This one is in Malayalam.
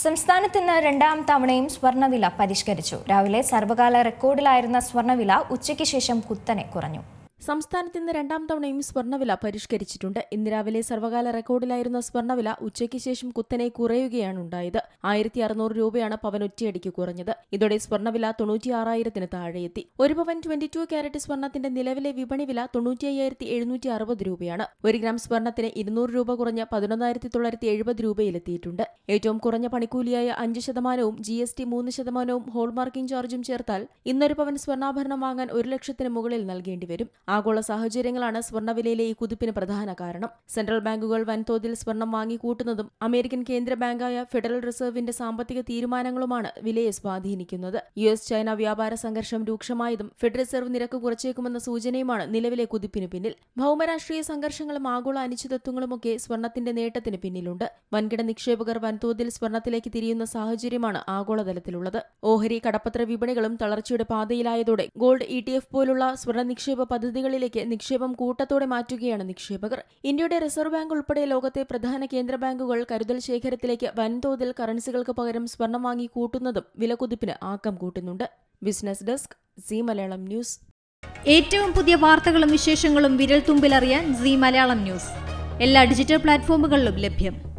സംസ്ഥാനത്ത് ഇന്ന് രണ്ടാം തവണയും സ്വർണവില പരിഷ്കരിച്ചു. രാവിലെ സർവകാല റെക്കോർഡിലായിരുന്ന സ്വർണവില ഉച്ചയ്ക്ക് ശേഷം കുത്തനെ കുറഞ്ഞു. സംസ്ഥാനത്ത് ഇന്ന് രണ്ടാം തവണയും സ്വർണവില പരിഷ്കരിച്ചിട്ടുണ്ട്. ഇന്ന് രാവിലെ സർവകാല റെക്കോർഡിലായിരുന്ന സ്വർണവില ഉച്ചയ്ക്ക് ശേഷം കുത്തനെ കുറയുകയാണ് ഉണ്ടായത്. ആയിരത്തി അറുന്നൂറ് രൂപയാണ് പവൻ ഒറ്റയടിക്ക് കുറഞ്ഞത്. ഇതോടെ സ്വർണവില തൊണ്ണൂറ്റിയാറായിരത്തിന് താഴെയെത്തി. ഒരു പവൻ ട്വന്റി ടു ക്യാരറ്റ് സ്വർണത്തിന്റെ നിലവിലെ വിപണി വില തൊണ്ണൂറ്റി അയ്യായിരത്തി എഴുന്നൂറ്റി അറുപത് രൂപയാണ്. ഒരു ഗ്രാം സ്വർണത്തിന് ഇരുന്നൂറ് രൂപ കുറഞ്ഞ പതിനൊന്നായിരത്തി തൊള്ളായിരത്തി എഴുപത് രൂപയിലെത്തിയിട്ടുണ്ട്. ഏറ്റവും കുറഞ്ഞ പണിക്കൂലിയായ അഞ്ച് ശതമാനവും ജി എസ് ടി മൂന്ന് ശതമാനവും ഹോൾമാർക്കിംഗ് ചാർജും ചേർത്താൽ ഇന്നൊരു പവൻ സ്വർണാഭരണം വാങ്ങാൻ ഒരു ലക്ഷത്തിന് മുകളിൽ നൽകേണ്ടി വരും. ആഗോള സാഹചര്യങ്ങളാണ് സ്വർണവിലയിലെ ഈ കുതിപ്പിന് പ്രധാന കാരണം. സെൻട്രൽ ബാങ്കുകൾ വൻതോതിൽ സ്വർണം വാങ്ങിക്കൂട്ടുന്നതും അമേരിക്കൻ കേന്ദ്ര ബാങ്കായ ഫെഡറൽ റിസർവിന്റെ സാമ്പത്തിക തീരുമാനങ്ങളുമാണ് വിലയെ സ്വാധീനിക്കുന്നത്. യു എസ് ചൈന വ്യാപാര സംഘർഷം രൂക്ഷമായതും ഫെഡ് റിസർവ് നിരക്ക് കുറച്ചേക്കുമെന്ന സൂചനയുമാണ് നിലവിലെ കുതിപ്പിന് പിന്നിൽ. ഭൗമരാഷ്ട്രീയ സംഘർഷങ്ങളും ആഗോള അനിശ്ചിതത്വങ്ങളുമൊക്കെ സ്വർണത്തിന്റെ നേട്ടത്തിന് പിന്നിലുണ്ട്. വൻകിട നിക്ഷേപകർ വൻതോതിൽ സ്വർണത്തിലേക്ക് തിരിയുന്ന സാഹചര്യമാണ് ആഗോളതലത്തിലുള്ളത്. ഓഹരി കടപ്പത്ര വിപണികളും തളർച്ചയുടെ പാതയിലായതോടെ ഗോൾഡ് ഇ ടി എഫ് പോലുള്ള സ്വർണ നിക്ഷേപ പദ്ധതികളിലേക്ക് നിക്ഷേപം കൂട്ടത്തോടെ മാറ്റുകയാണ് നിക്ഷേപകർ. ഇന്ത്യയുടെ റിസർവ് ബാങ്ക് ഉൾപ്പെടെ ലോകത്തെ പ്രധാന കേന്ദ്ര ബാങ്കുകൾ കരുതൽ ശേഖരത്തിലേക്ക് വൻതോതിൽ കറൻസികൾക്ക് പകരം സ്വർണം വാങ്ങി കൂട്ടുന്നതും വിലക്കുതിപ്പിന് ആക്കം കൂട്ടുന്നുണ്ട്. Business desk C Malayalam news. ഏറ്റവും പുതിയ വാർത്തകളും വിശേഷങ്ങളും വിരൽ തുമ്പിലറിയാൻ സി മലയാളം ന്യൂസ്. എല്ലാ ഡിജിറ്റൽ പ്ലാറ്റ്ഫോമുകളിലും ലഭ്യം.